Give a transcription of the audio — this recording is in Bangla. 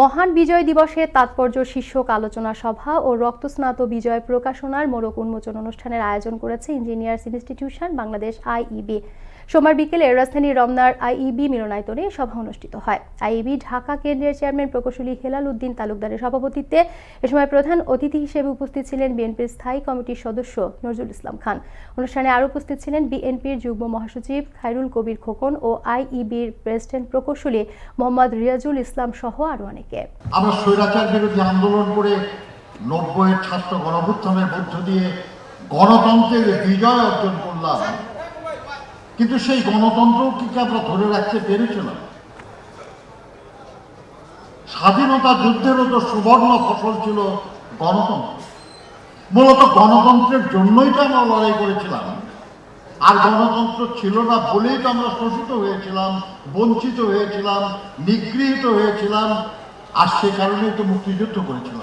মহান বিজয় দিবসের তাৎপর্য শীর্ষক আলোচনা সভা ও রক্তস্নাত বিজয় প্রকাশনার মোড়ক উন্মোচন অনুষ্ঠানের আয়োজন করেছে ইঞ্জিনিয়ার্স ইনস্টিটিউশন বাংলাদেশ আইইবি। সোমবার বিকেলে রাজধানীর রমনার আইইবি মিলনায়তনে সভা অনুষ্ঠিত হয়। আইইবি ঢাকা কেন্দ্রের চেয়ারম্যান প্রকৌশলী হেলাল উদ্দিন তালুকদারের সভাপতিত্বে এ সময় প্রধান অতিথি হিসেবে উপস্থিত ছিলেন বিএনপির স্থায়ী কমিটির সদস্য নজরুল ইসলাম খান। অনুষ্ঠানে আরও উপস্থিত ছিলেন বিএনপির যুগ্ম মহাসচিব খায়রুল কবির খোকন ও আইইবির প্রেসিডেন্ট প্রকৌশলী মোহাম্মদ রিয়াজুল ইসলাম সহ আরও অনেকে। আমরা স্বৈরাচার বিরোধী আন্দোলন করে নব্বইয়ের ছাত্র গণভুত্থানের মধ্য দিয়ে গণতন্ত্রের বিজয় অর্জন করলাম। কিন্তু সেই গণতন্ত্র কি আমরা ধরে রাখতে পেরেছিলাম স্বাধীনতা যুদ্ধেরও তো সুবর্ণ ফসল ছিল গণতন্ত্র। মূলত গণতন্ত্রের জন্যই তো আমরা লড়াই করেছিলাম। আর গণতন্ত্র ছিল না বলেই তো আমরা শোষিত হয়েছিলাম, বঞ্চিত হয়েছিলাম, নিগৃহীত হয়েছিলাম আর সে কারণেই তো মুক্তিযুদ্ধ করেছিলাম